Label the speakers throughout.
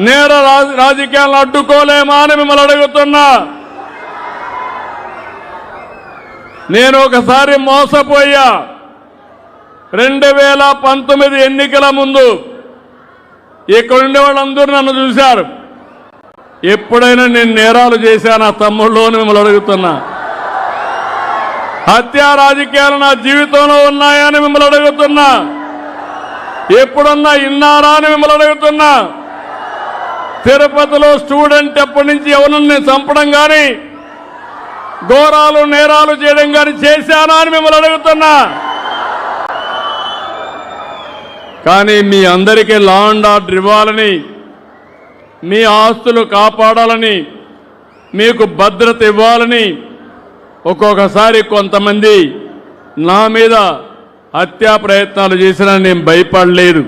Speaker 1: నేర రాజకీయాలను అడ్డుకోలేమా అని మిమ్మల్ని అడుగుతున్నా. నేను ఒకసారి మోసపోయా. రెండు వేల పంతొమ్మిది ఎన్నికల ముందు ఇక్కడ ఉండే వాళ్ళందరూ నన్ను చూశారు. ఎప్పుడైనా నేను నేరాలు చేశానా తమ్ముళ్ళు అని మిమ్మల్ని అడుగుతున్నా. హత్యా రాజకీయాలు నా జీవితంలో ఉన్నాయని మిమ్మల్ని అడుగుతున్నా. ఎప్పుడన్నా ఇన్నారా అని మిమ్మల్ని అడుగుతున్నా. తిరుపతిలో స్టూడెంట్ ఎప్పటి నుంచి ఎవరిని చంపడం కానీ ఘోరాలు నేరాలు చేయడం కానీ చేశానా అని మిమ్మల్ని అడుగుతున్నా. కానీ మీ అందరికీ లా అండ్ ఆర్డర్ ఇవ్వాలని మీ ఆస్తులు కాపాడాలని మీకు భద్రత ఇవ్వాలని ఒక్కొక్కసారి కొంతమంది నా మీద హత్యా ప్రయత్నాలు చేసినా నేను భయపడలేదు.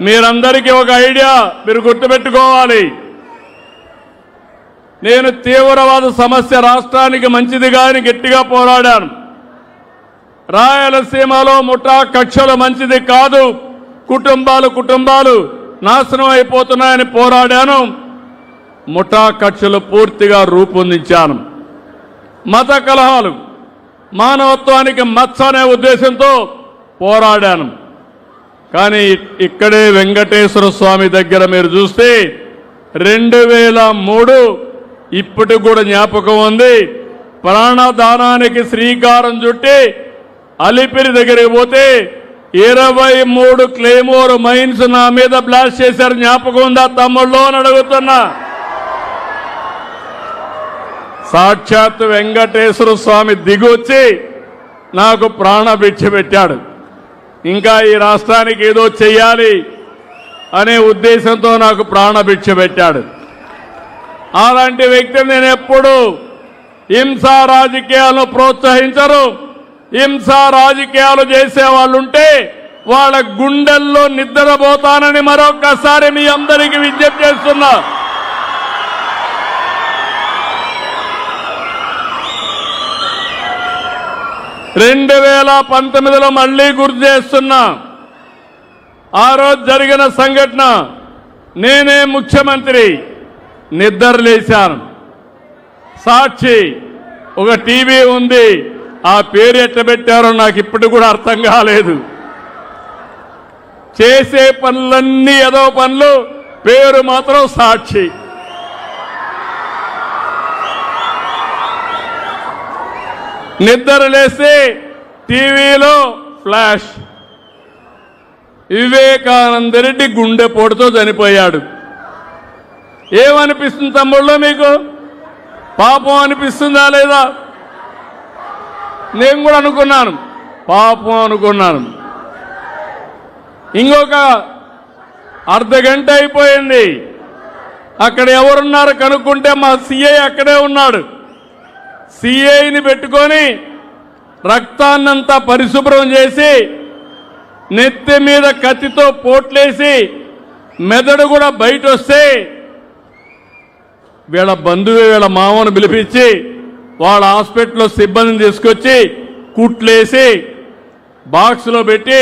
Speaker 1: మీరందరికీ ఒక ఐడియా మీరు గుర్తుపెట్టుకోవాలి. నేను తీవ్రవాద సమస్య రాష్ట్రానికి మంచిదిగా అని గట్టిగా పోరాడాను. రాయలసీమలో ముఠా కక్షలు మంచిది కాదు. కుటుంబాలు కుటుంబాలు నాశనం అయిపోతున్నాయని పోరాడాను. ముఠా కక్షలు పూర్తిగా రూపొందించాను. మత కలహాలు మానవత్వానికి మచ్చ అనే ఉద్దేశంతో పోరాడాను. కానీ ఇక్కడే వెంకటేశ్వర స్వామి దగ్గర మీరు చూస్తే రెండు వేల మూడు ఇప్పటికి కూడా జ్ఞాపకం ఉంది. ప్రాణదానానికి శ్రీకారం చుట్టి అలిపిరి దగ్గరికి పోతే ఇరవై మూడు క్లెయిమోర్ మైన్స్ నా మీద బ్లాస్ట్ చేశారు. జ్ఞాపకం ఉందా? తమ్ముళ్ళు అని అడుగుతున్నా. సాక్షాత్ వెంకటేశ్వర స్వామి దిగొచ్చి నాకు ప్రాణభిక్ష పెట్టాడు. ఇంకా ఈ రాష్ట్రానికి ఏదో చెయ్యాలి అనే ఉద్దేశంతో నాకు ప్రాణభిక్ష పెట్టాడు. అలాంటి వ్యక్తిని నేను ఎప్పుడు హింసా రాజకీయాలను ప్రోత్సహించరు. హింసా రాజకీయాలు చేసే వాళ్ళుంటే వాళ్ళ గుండెల్లో నిద్రపోతానని మరొకసారి మీ అందరికీ విజ్ఞప్తి చేస్తున్నా. రెండు వేల పంతొమ్మిదిలో మళ్ళీ గుర్తు చేస్తున్నా. ఆ రోజు జరిగిన సంఘటన నేనే ముఖ్యమంత్రి నిద్రలేశాను సాక్షి ఒక టీవీ ఉంది ఆ పేరు ఎట్ట పెట్టారో నాకు ఇప్పటికి కూడా అర్థం కాలేదు. చేసే పనులన్నీ ఏదో పనులు పేరు మాత్రం సాక్షి. నిద్ర లేస్తే టీవీలో ఫ్లాష్. వివేకానంద రెడ్డి గుండెపోటుతో చనిపోయాడు. ఏమనిపిస్తుంది తమ్ముళ్ళు మీకు? పాపం అనిపిస్తుందా లేదా? నేను కూడా అనుకున్నాను. పాపం అనుకున్నాను. ఇంకొక అర్ధ గంట అయిపోయింది. అక్కడ ఎవరున్నారు కనుక్కుంటే మా సీఐ అక్కడే ఉన్నాడు. సిఐని పెట్టుకొని రక్తాన్నంతా పరిశుభ్రం చేసి నెత్తి మీద కత్తితో పోట్లేసి మెదడు కూడా బయట వస్తే వీళ్ళ బంధువు వీళ్ళ మామను పిలిపించి వాళ్ళ హాస్పిటల్లో సిబ్బందిని తీసుకొచ్చి కుట్లేసి బాక్స్లో పెట్టి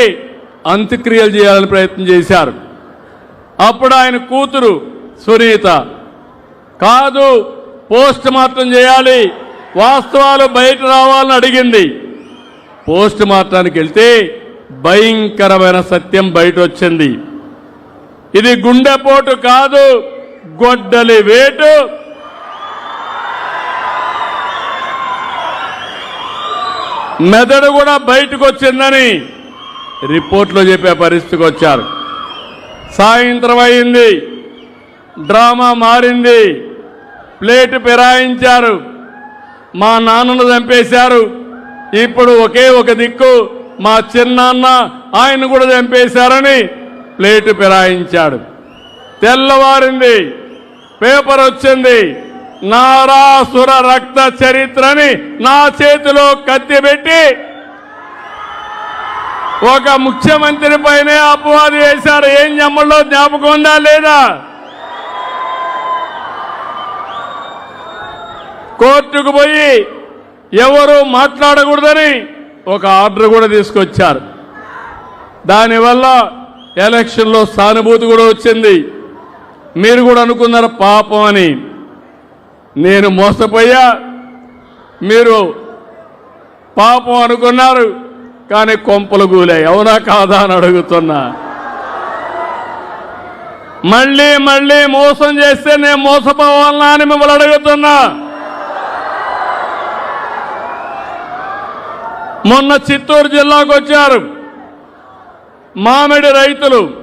Speaker 1: అంత్యక్రియలు చేయాలని ప్రయత్నం చేశారు. అప్పుడు ఆయన కూతురు సునీత కాదు పోస్ట్ మార్టం చేయాలి. వాస్తవాలు బయట రావాలని అడిగింది. పోస్ట్ మార్టానికి వెళ్తే భయంకరమైన సత్యం బయట వచ్చింది. ఇది గుండెపోటు కాదు గొడ్డలి వేటు. మెదడు కూడా బయటకు వచ్చిందని రిపోర్ట్లో చెప్పే పరిస్థితికి వచ్చారు. సాయంత్రం అయింది. డ్రామా మారింది. ప్లేట్ ఫిరాయించారు. మా నాన్నను చంపేశారు. ఇప్పుడు ఒకే ఒక దిక్కు మా చిన్నాన్న ఆయన కూడా చంపేశారని ప్లేటు ఫిరాయించాడు. తెల్లవారింది పేపర్ వచ్చింది నారాసుర రక్త చరిత్రని నా చేతిలో కత్తి పెట్టి ఒక ముఖ్యమంత్రి పైనే అపవాదు వేశారు. ఏం జమ్మల్లో జ్ఞాపకం ఉందా లేదా? కోర్టుకు పోయి ఎవరు మాట్లాడకూడదని ఒక ఆర్డర్ కూడా తీసుకొచ్చారు. దానివల్ల ఎలక్షన్లో సానుభూతి కూడా వచ్చింది. మీరు కూడా అనుకున్నారు పాపం అని. నేను మోసపోయా. మీరు పాపం అనుకున్నారు కానీ కొంపలు గూలాయి. అవునా కాదా అని అడుగుతున్నా. మళ్ళీ మళ్ళీ మోసం చేస్తే నేను మోసపోవాలనా అని మిమ్మల్ని అడుగుతున్నా. మొన్న చిత్తూరు జిల్లాకు వచ్చారు. మామిడి రైతులు.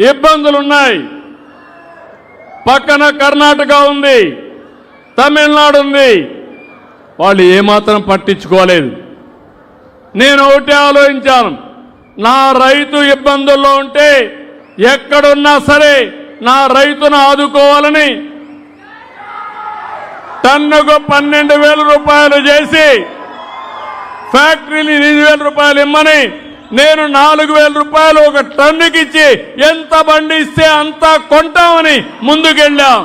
Speaker 1: ఇబ్బందులున్నాయి. పక్కన కర్ణాటక ఉంది. తమిళనాడు ఉంది. వాళ్ళు ఏమాత్రం పట్టించుకోలేదు. నేను ఒకటే ఆలోచించాను. నా రైతు ఇబ్బందుల్లో ఉంటే ఎక్కడున్నా సరే నా రైతును ఆదుకోవాలని టన్నుకు పన్నెండు వేల రూపాయలు చేసి ఫ్యాక్టరీని ఎనిమిది వేల రూపాయలు ఇమ్మని నేను నాలుగు వేల రూపాయలు ఒక టన్నుకి ఇచ్చి ఎంత బండి ఇస్తే అంత కొంటామని ముందుకెళ్ళాం.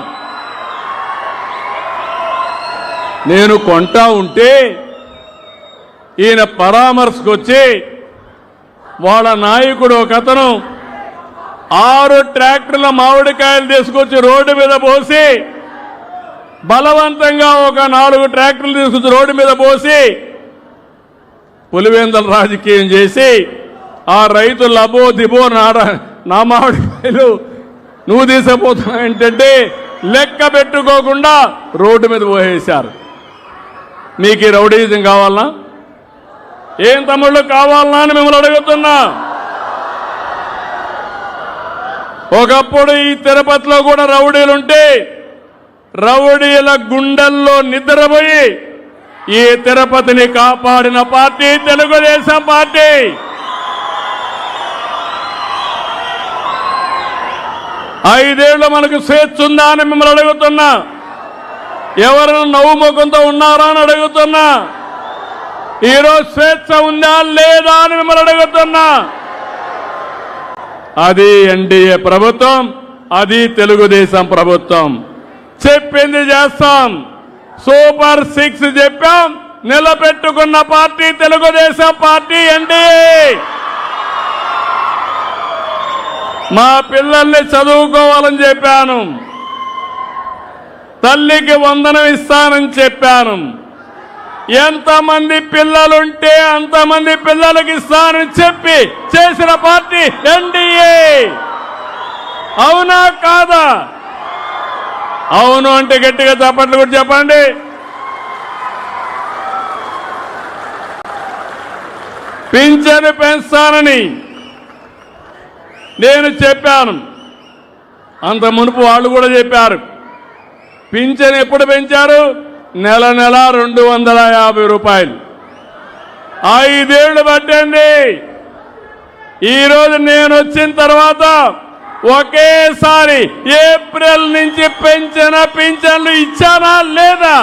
Speaker 1: నేను కొంటా ఉంటే ఈయన పరామర్శకు వచ్చి వాళ్ళ నాయకుడు ఒక అతను ఆరు ట్రాక్టర్ల మామిడికాయలు తీసుకొచ్చి రోడ్డు మీద పోసి బలవంతంగా ఒక నాలుగు ట్రాక్టర్లు తీసుకొచ్చి రోడ్డు మీద పోసి పులివేందల రాజకీయం చేసి ఆ రైతు లబో దిబో నాడ నా మామిడికాయలు నువ్వు తీసుకుపోతున్నావు ఏంటంటే లెక్క పెట్టుకోకుండా రోడ్డు మీద పోయేశారు. మీకు ఈ రౌడీజం కావాలనా? ఏం తమ్ముళ్ళు కావాలనా అని మిమ్మల్ని అడుగుతున్నా. ఒకప్పుడు ఈ తిరుపతిలో కూడా రౌడీలుంటే రౌడీల గుండెల్లో నిద్రపోయి ఈ తిరుపతిని కాపాడిన పార్టీ తెలుగుదేశం పార్టీ. ఐదేళ్ళు మనకు స్వేచ్ఛ ఉందా అని మిమ్మల్ని అడుగుతున్నా. ఎవరైనా నవ్వు ముఖంతో ఉన్నారా అని అడుగుతున్నా. ఈరోజు స్వేచ్ఛ ఉందా లేదా అని మిమ్మల్ని అడుగుతున్నా. అది ఎన్డీఏ ప్రభుత్వం అది తెలుగుదేశం ప్రభుత్వం. చెప్పింది చేస్తాం. సూపర్ సిక్స్ చెప్పాం నిలబెట్టుకున్న పార్టీ తెలుగుదేశం పార్టీ ఎన్డీఏ మా పిల్లల్ని చదువుకోవాలని చెప్పాను. తల్లికి వందనం ఇస్తానని చెప్పాను. ఎంతమంది పిల్లలుంటే అంతమంది పిల్లలకి ఇస్తానని చెప్పి చేసిన పార్టీ ఎన్డీఏ. అవునా కాదా? అవును అంటే గట్టిగా చప్పట్లు కూడా చెప్పండి. పింఛను పెంచుతానని నేను చెప్పాను. అంత మునుపు వాళ్ళు కూడా చెప్పారు. పింఛను ఎప్పుడు పెంచారు? నెల నెల రెండు వందల యాభై రూపాయలు. ఐదేళ్ళు పట్టండి. ఈరోజు నేను వచ్చిన తర్వాత ఒకేసారి ఏప్రిల్ నుంచి పెంచిన పింఛన్లు ఇచ్చానా లేదా?